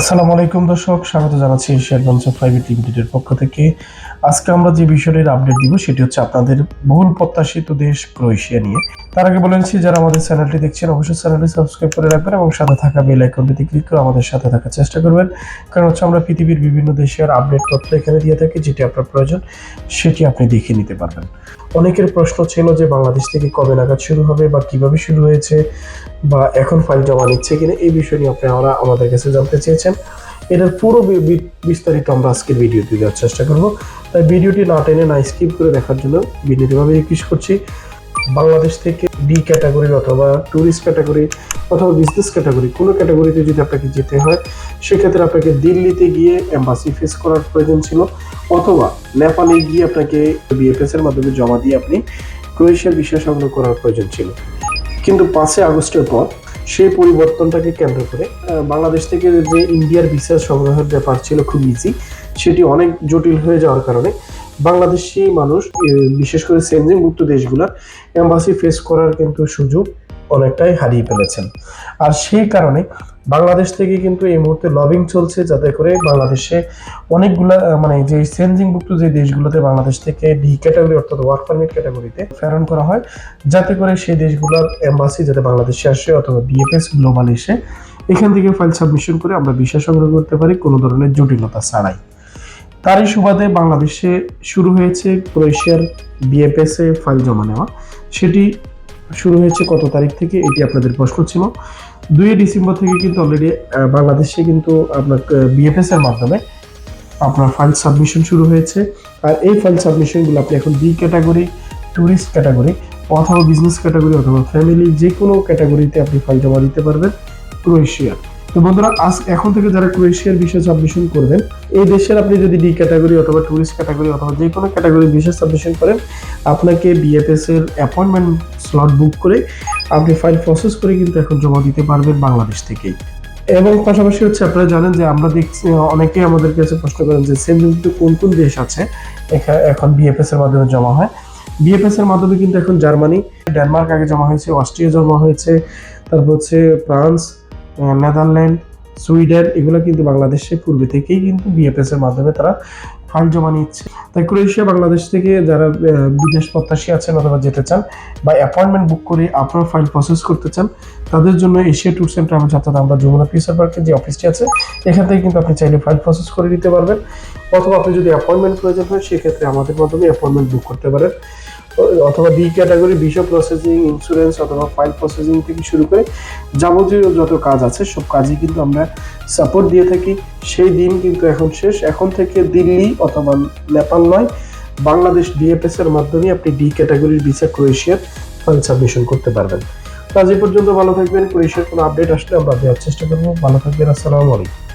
আসসালামু আলাইকুম দর্শক, স্বাগত জানাচ্ছি এশিয়ার বঞ্চ প্রাইভেট লিমিটেডের পক্ষ থেকে। আজকে আমরা যে বিষয়টির আপডেট দিব সেটি হচ্ছে আপনাদের বহুল প্রত্যাশিত দেশ ক্রোয়েশিয়া নিয়ে। তার আগে বলে নিচ্ছি, যারা আমাদের চ্যানেলটি দেখছেন, অবশ্যই চ্যানেলটি সাবস্ক্রাইব করে রাখবেন এবং সাথে থাকা বেল আইকনটিতে ক্লিক করে আমাদের সাথে থাকার চেষ্টা করবেন। কারণ হচ্ছে আমরা পৃথিবীর বিভিন্ন দেশের আপডেট তথ্য এখানে দিয়ে থাকি, যেটি আপনার প্রয়োজন, সেটি আপনি দেখে নিতে পারবেন। অনেকের প্রশ্ন ছিল যে বাংলাদেশ থেকে কবে নাগাদ শুরু হবে বা কীভাবে শুরু হয়েছে বা এখন ফাইল জমা নিচ্ছে কিনা, এই বিষয় নিয়ে আপনারা আমাদের কাছে জানতে চেয়েছেন এটার পুরো বিস্তারিত আমরা আজকের ভিডিওতে দেওয়ার চেষ্টা করব। তাই ভিডিওটি না টেনে, না স্কিপ করে দেখার জন্য বিনীতভাবে রিকোয়েস্ট করছি, বাংলাদেশ থেকে ডি ক্যাটাগরি অথবা ট্যুরিস্ট ক্যাটাগরি অথবা বিজনেস ক্যাটাগরি কোনো ক্যাটাগরিতে যদি আপনাকে যেতে হয়, সেক্ষেত্রে আপনাকে দিল্লিতে গিয়ে এম্বাসি ফেস করার প্রয়োজন ছিল অথবা নেপালে গিয়ে আপনাকে বিএফএস এর মাধ্যমে জমা দিয়ে আপনি ক্রোয়েশিয়ার বিষয় সংগ্রহ করার প্রয়োজন ছিল। কিন্তু পাঁচই আগস্টের পর সেই পরিবর্তনটাকে কেন্দ্র করে বাংলাদেশ থেকে যে ইন্ডিয়ার ভিসা সংগ্রহের ব্যাপার ছিল খুব ইজি সেটি অনেক জটিল হয়ে যাওয়ার কারণে বাংলাদেশি মানুষ বিশেষ করে সেনজিংভুক্ত দেশগুলোর এম্বাসি ফেস করার কিন্তু সুযোগ অনেকটাই হারিয়ে ফেলেছেন। আর সেই কারণে বাংলাদেশ থেকে কিন্তু এই মুহূর্তে লবিং চলছে যাতে করে বাংলাদেশে অনেকগুলা মানে যে সেনজিংভুক্ত যে দেশগুলোতে বাংলাদেশ থেকে ডি ক্যাটাগরি অর্থাৎ ওয়ার্ক পারমিট ক্যাটাগরিতে প্রেরণ করা হয়, যাতে করে সেই দেশগুলোর এম্বাসি যাতে বাংলাদেশে আসে অথবা বিএফএস গ্লোবাল এসে এখান থেকে ফাইল সাবমিশন করে আমরা ভিসা সংগ্রহ করতে পারি, কোনো ধরনের জটিলতা ছাড়াই। তারই সুবাদে বাংলাদেশে শুরু হয়েছে ক্রোয়েশিয়ার বিএফএস এ ফাইল জমা নেওয়া। সেটি শুরু হয়েছে কত তারিখ থেকে এটি আপনাদের প্রশ্ন ছিল। দুই ডিসেম্বর থেকে কিন্তু অলরেডি বাংলাদেশে কিন্তু আপনার বিএফএস এর মাধ্যমে আপনার ফাইল সাবমিশন শুরু হয়েছে। আর এই ফাইল সাবমিশনগুলো আপনি এখন বি ক্যাটাগরি ট্যুরিস্ট ক্যাটাগরি অথবা বিজনেস ক্যাটাগরি অথবা ফ্যামিলি যে কোনো ক্যাটাগরিতে আপনি ফাইল জমা দিতে পারবেন ক্রোয়েশিয়ার। তো বন্ধুরা, আজ এখন থেকে যারা ক্রোয়েশিয়ার বিষয় সাবমিশন করবেন, এই দেশের আপনি যদি ডি ক্যাটাগরি অথবা ট্যুরিস্ট ক্যাটাগরি অথবা যে কোনো ক্যাটাগরি বিষয় সাবমিশন করেন, আপনাকে বিএফএস এর অ্যাপয়েন্টমেন্ট স্লট বুক করে আপনি ফাইল প্রসেস করে কিন্তু এখন জমা দিতে পারবেন বাংলাদেশ থেকেই। এবং পাশাপাশি হচ্ছে আপনারা জানেন যে আমরা দেখছি, অনেকে আমাদের কাছে প্রশ্ন করেন যে সেনযুক্ত কোন কোন দেশ আছে এখন বিএফএস এর মাধ্যমে জমা হয়। বিএফএস এর মাধ্যমে কিন্তু এখন জার্মানি, ডেনমার্ক আগে জমা হয়েছে, অস্ট্রিয়া জমা হয়েছে, তারপর হচ্ছে ফ্রান্স নেদারল্যান্ড, সুইডেন, এগুলো কিন্তু বাংলাদেশে পূর্বে থেকেই কিন্তু বিএফএস এর মাধ্যমে তারা ফাইল জমা নিচ্ছে। তাই ক্রোয়েশিয়া, বাংলাদেশ থেকে যারা বিদেশ প্রত্যাশী আছেন অথবা যেতে চান বা অ্যাপয়েন্টমেন্ট বুক করে আপনার ফাইল প্রসেস করতে চান, তাদের জন্য এশিয়া ট্যুরস অ্যান্ড ট্রাভেলস অর্থাৎ আমরা যমুনা ফিউচার পার্কের যে অফিসটি আছে, এখান থেকে কিন্তু আপনি চাইলে ফাইল প্রসেস করে নিতে পারবেন। অথবা আপনি যদি অ্যাপয়েন্টমেন্ট প্রয়োজন হয় সেক্ষেত্রে আমাদের মাধ্যমে অ্যাপয়েন্টমেন্ট বুক করতে পারেন। অথবা B category visa processing insurance অথবা ফাইল প্রসেসিং থেকে শুরু করে যাবতীয় যত কাজ আছে, সব কাজই কিন্তু আমরা সাপোর্ট দিয়ে থাকি। সেই দিন কিন্তু এখন শেষ। এখন থেকে দিল্লি অথবা নেপাল নয়, বাংলাদেশ ডিএফএস এর মাধ্যমে আপনি ডি ক্যাটাগরির ভিসা ক্রোয়েশিয়ার ফাইল সাবমিশন করতে পারবেন। তো আজ পর্যন্ত ভালো থাকবেন। ক্রোয়েশিয়ার কোনো আপডেট আসলে আমরা দেওয়ার চেষ্টা করব। ভালো থাকবেন। আসসালামু আলাইকুম।